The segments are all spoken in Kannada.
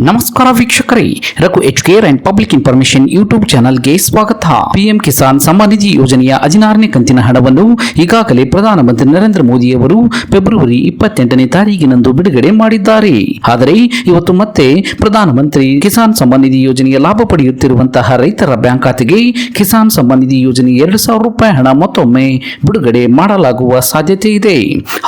ನಮಸ್ಕಾರ ವೀಕ್ಷಕರೇ, Raghu H care and public information YouTube ಚಾನಲ್ಗೆ ಸ್ವಾಗತ. ಪಿಎಂ ಕಿಸಾನ್ ಸಮ್ಮಾನ್ ನಿಧಿ ಯೋಜನೆಯ ಹದಿನಾರನೇ ಕಂತಿನ ಹಣವನ್ನು ಈಗಾಗಲೇ ಪ್ರಧಾನಮಂತ್ರಿ ನರೇಂದ್ರ ಮೋದಿ ಅವರು ಫೆಬ್ರವರಿ ಇಪ್ಪತ್ತೆಂಟನೇ ತಾರೀಕಿನಂದು ಬಿಡುಗಡೆ ಮಾಡಿದ್ದಾರೆ. ಆದರೆ ಇವತ್ತು ಮತ್ತೆ ಪ್ರಧಾನಮಂತ್ರಿ ಕಿಸಾನ್ ಸಮ್ಮಾನ್ ನಿಧಿ ಯೋಜನೆಯ ಲಾಭ ಪಡೆಯುತ್ತಿರುವಂತಹ ರೈತರ ಬ್ಯಾಂಕ್ ಖಾತೆಗೆ ಕಿಸಾನ್ ಸಮ್ಮಾನ್ ನಿಧಿ ಯೋಜನೆ ಎರಡು ಸಾವಿರ ರೂಪಾಯಿ ಹಣ ಮತ್ತೊಮ್ಮೆ ಬಿಡುಗಡೆ ಮಾಡಲಾಗುವ ಸಾಧ್ಯತೆ ಇದೆ.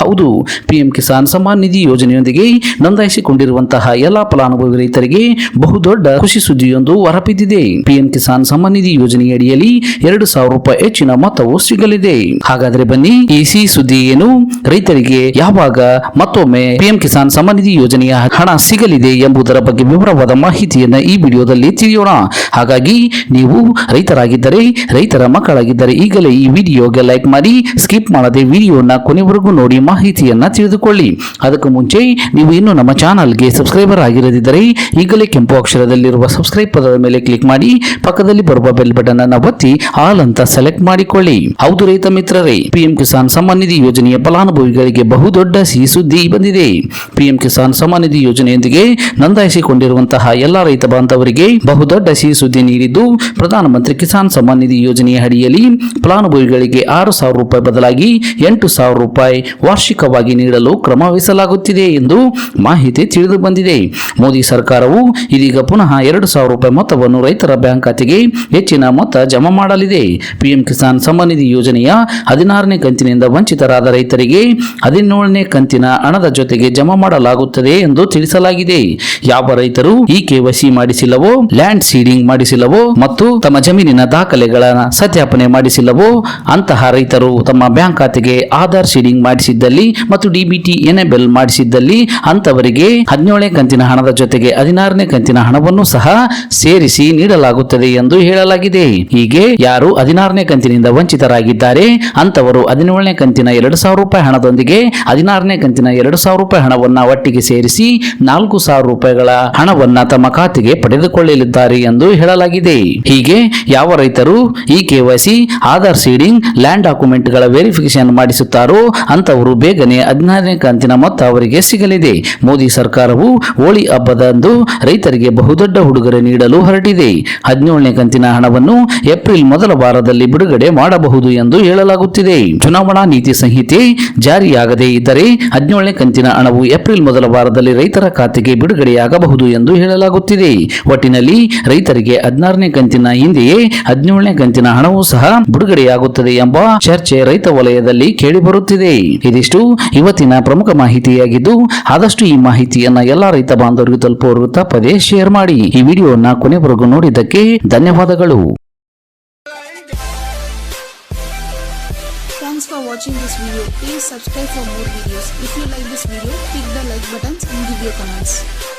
ಹೌದು ಪಿಎಂ ಕಿಸಾನ್ ಸಮ್ಮಾನ್ ನಿಧಿ ಯೋಜನೆಯೊಂದಿಗೆ ನೋಂದಾಯಿಸಿಕೊಂಡಿರುವಂತಹ ಎಲ್ಲ ಫಲಾನುಭವಿ ರೈತರಿಗೆ ಬಹುದೊಡ್ಡ ಖುಷಿ ಸುದ್ದಿಯೊಂದು ಹೊರಬಿದ್ದಿದೆ ಪಿಎಂ ಕಿಸಾನ್ ಸಮ್ಮಾನ್ ನಿಧಿ ಯೋಜನೆಯಡಿಯಲ್ಲಿ ಎರಡು ಸಾವಿರ ರೂಪಾಯಿ ಹೆಚ್ಚಿನ ಮೊತ್ತವು ಸಿಗಲಿದೆ. ಹಾಗಾದ್ರೆ ಬನ್ನಿ ಈ ಸಿ ಸುದ್ದಿ ಏನು? ರೈತರಿಗೆ ಯಾವಾಗ ಮತ್ತೊಮ್ಮೆ ಪಿಎಂ ಕಿಸಾನ್ ಸಮ್ಮಾನ್ ನಿಧಿ ಯೋಜನೆಯ ಹಣ ಸಿಗಲಿದೆ ಎಂಬುದರ ಬಗ್ಗೆ ವಿವರವಾದ ಮಾಹಿತಿಯನ್ನ ಈ ವಿಡಿಯೋದಲ್ಲಿ ತಿಳಿಯೋಣ. ಹಾಗಾಗಿ ನೀವು ರೈತರಾಗಿದ್ದರೆ, ರೈತರ ಮಕ್ಕಳಾಗಿದ್ದರೆ ಈಗಲೇ ಈ ವಿಡಿಯೋಗೆ ಲೈಕ್ ಮಾಡಿ ಸ್ಕಿಪ್ ಮಾಡದೆ ವಿಡಿಯೋನ ಕೊನೆವರೆಗೂ ನೋಡಿ ಮಾಹಿತಿಯನ್ನು ತಿಳಿದುಕೊಳ್ಳಿ. ಅದಕ್ಕೂ ಮುಂಚೆ ನೀವು ಇನ್ನೂ ನಮ್ಮ ಚಾನಲ್ಗೆ ಸಬ್ಸ್ಕ್ರೈಬರ್ ಆಗಿರದಿದ್ದರೆ ಈಗಲೇ ಕೆಂಪು ಅಕ್ಷರದಲ್ಲಿರುವ ಸಬ್ಸ್ಕ್ರೈಬ್ ಪದದ ಮೇಲೆ ಕ್ಲಿಕ್ ಮಾಡಿ, ಪಕ್ಕದಲ್ಲಿ ಬರುವ ಬೆಲ್ ಬಟನ್ ಅನ್ನು ಒತ್ತಿ ಆಲ್ ಅಂತ ಸೆಲೆಕ್ಟ್ ಮಾಡಿಕೊಳ್ಳಿ. ಹೌದು ರೈತ ಮಿತ್ರರೇ ಪಿಎಂ ಕಿಸಾನ್ ಸಮ್ಮಾನ್ ನಿಧಿ ಯೋಜನೆಯ ಫಲಾನುಭವಿಗಳಿಗೆ ಬಹುದೊಡ್ಡ ಸಿಹಿ ಸುದ್ದಿ ಬಂದಿದೆ. ಪಿಎಂ ಕಿಸಾನ್ ಸಮ್ಮಾನ್ ನಿಧಿ ಯೋಜನೆಯೊಂದಿಗೆ ನೋಂದಾಯಿಸಿಕೊಂಡಿರುವಂತಹ ಎಲ್ಲಾ ರೈತ ಬಾಂಧವರಿಗೆ ಬಹುದೊಡ್ಡ ಸಿಹಿ ಸುದ್ದಿ ನೀಡಿದ್ದು, ಪ್ರಧಾನಮಂತ್ರಿ ಕಿಸಾನ್ ಸಮ್ಮಾನ್ ನಿಧಿ ಯೋಜನೆಯ ಅಡಿಯಲ್ಲಿ ಫಲಾನುಭವಿಗಳಿಗೆ ಆರು ಸಾವಿರ ರೂಪಾಯಿ ಬದಲಾಗಿ ಎಂಟು ಸಾವಿರ ರೂಪಾಯಿ ವಾರ್ಷಿಕವಾಗಿ ನೀಡಲು ಕ್ರಮ ವಹಿಸಲಾಗುತ್ತಿದೆ ಎಂದು ಮಾಹಿತಿ ತಿಳಿದು ಬಂದಿದೆ. ಮೋದಿ ಸರ್ಕಾರವು ಇದೀಗ ಪುನಃ ಎರಡು ಸಾವಿರ ರೂಪಾಯಿ ಮೊತ್ತವನ್ನು ರೈತರ ಬ್ಯಾಂಕ್ ಖಾತೆಗೆ ಹೆಚ್ಚಿನ ಮೊತ್ತ ಜಮಾ ಮಾಡಲಿದೆ. ಪಿಎಂ ಕಿಸಾನ್ ಸಮ್ಮಾನ್ ನಿಧಿ ಯೋಜನೆಯ ಹದಿನಾರನೇ ಕಂತಿನಿಂದ ವಂಚಿತರಾದ ರೈತರಿಗೆ ಹದಿನೇಳನೇ ಕಂತಿನ ಹಣದ ಜೊತೆಗೆ ಜಮಾ ಮಾಡಲಾಗುತ್ತದೆ ಎಂದು ತಿಳಿಸಲಾಗಿದೆ. ಯಾವ ರೈತರು ಈ ಕೆವೈಸಿ ಮಾಡಿಸಿಲ್ಲವೋ, ಲ್ಯಾಂಡ್ ಸೀಡಿಂಗ್ ಮಾಡಿಸಿಲ್ಲವೋ ಮತ್ತು ತಮ್ಮ ಜಮೀನಿನ ದಾಖಲೆಗಳ ಸತ್ಯಾಪನೆ ಮಾಡಿಸಿಲ್ಲವೋ ಅಂತಹ ರೈತರು ತಮ್ಮ ಬ್ಯಾಂಕ್ ಖಾತೆಗೆ ಆಧಾರ್ ಸೀಡಿಂಗ್ ಮಾಡಿಸಿದ್ದಲ್ಲಿ ಮತ್ತು ಡಿಬಿಟಿ ಎನೇಬಲ್ ಮಾಡಿಸಿದ್ದಲ್ಲಿ ಅಂತವರಿಗೆ ಹದಿನೇಳನೇ ಕಂತಿನ ಹಣದ ಜೊತೆಗೆ ಹದಿನಾರನೇ ಕಂತಿನ ಹಣವನ್ನು ಸಹ ಸೇರಿಸಿ ನೀಡಲಾಗುತ್ತದೆ ಎಂದು ಹೇಳಲಾಗಿದೆ. ಹೀಗೆ ಯಾರು ಹದಿನಾರನೇ ಕಂತಿನಿಂದ ವಂಚಿತರಾಗಿದ್ದಾರೆ ಅಂತವರು ಹದಿನೇಳನೇ ಕಂತಿನ ಎರಡು ಸಾವಿರ ರೂಪಾಯಿ ಹಣದೊಂದಿಗೆ ಹದಿನಾರನೇ ಕಂತಿನ ಎರಡು ಸಾವಿರ ರೂಪಾಯಿ ಹಣವನ್ನ ಒಟ್ಟಿಗೆ ಸೇರಿಸಿ ನಾಲ್ಕು ಸಾವಿರ ರೂಪಾಯಿಗಳ ಹಣವನ್ನ ತಮ್ಮ ಖಾತೆಗೆ ಪಡೆದುಕೊಳ್ಳಲಿದ್ದಾರೆ ಎಂದು ಹೇಳಲಾಗಿದೆ. ಹೀಗೆ ಯಾವ ರೈತರು ಈ ಕೆವೈಸಿ ಆಧಾರ್ ಸೀಡಿಂಗ್, ಲ್ಯಾಂಡ್ ಡಾಕ್ಯುಮೆಂಟ್ಗಳ ವೆರಿಫಿಕೇಶನ್ ಮಾಡಿಸುತ್ತಾರೋ ಅಂತವರು ಬೇಗನೆ ಹದಿನಾರನೇ ಕಂತಿನ ಮೊತ್ತ ಅವರಿಗೆ ಸಿಗಲಿದೆ. ಮೋದಿ ಸರ್ಕಾರವು ಹೋಳಿ ಹಬ್ಬದಂದು ರೈತರಿಗೆ ಬಹುದೊಡ್ಡ ಉಡುಗೊರೆ ನೀಡಲು ಹೊರಟಿದೆ. ಹದಿನೇಳನೇ ಕಂತಿನ ಹಣವನ್ನು ಏಪ್ರಿಲ್ ಮೊದಲ ವಾರದಲ್ಲಿ ಬಿಡುಗಡೆ ಮಾಡಬಹುದು ಎಂದು ಹೇಳಲಾಗುತ್ತಿದೆ. ಚುನಾವಣಾ ನೀತಿ ಸಂಹಿತೆ ಜಾರಿಯಾಗದೇ ಇದ್ದರೆ ಹದಿನೇಳನೇ ಕಂತಿನ ಹಣವು ಏಪ್ರಿಲ್ ಮೊದಲ ವಾರದಲ್ಲಿ ರೈತರ ಖಾತೆಗೆ ಬಿಡುಗಡೆಯಾಗಬಹುದು ಎಂದು ಹೇಳಲಾಗುತ್ತಿದೆ. ಒಟ್ಟಿನಲ್ಲಿ ರೈತರಿಗೆ ಹದಿನಾರನೇ ಕಂತಿನ ಹಿಂದೆಯೇ ಹದಿನೇಳನೇ ಕಂತಿನ ಹಣವೂ ಸಹ ಬಿಡುಗಡೆಯಾಗುತ್ತದೆ ಎಂಬ ಚರ್ಚೆ ರೈತ ವಲಯದಲ್ಲಿ ಕೇಳಿಬರುತ್ತಿದೆ ಇದಿಷ್ಟು ಇವತ್ತಿನ ಪ್ರಮುಖ ಮಾಹಿತಿಯಾಗಿದ್ದು ಆದಷ್ಟು ಈ ಮಾಹಿತಿಯನ್ನ ಎಲ್ಲಾ ರೈತ ಬಾಂಧವರಿಗೂ ತಲುಪುವರು ತಪ್ಪದೇ ಶೇರ್ ಮಾಡಿ ಈ ವಿಡಿಯೋನ ಕೊನೆವರೆಗೂ ನೋಡಿದ್ದಕ್ಕೆ ಧನ್ಯವಾದಗಳು Thanks for watching this video. Please subscribe for more videos. If you like this video, click the like buttons and give your comments.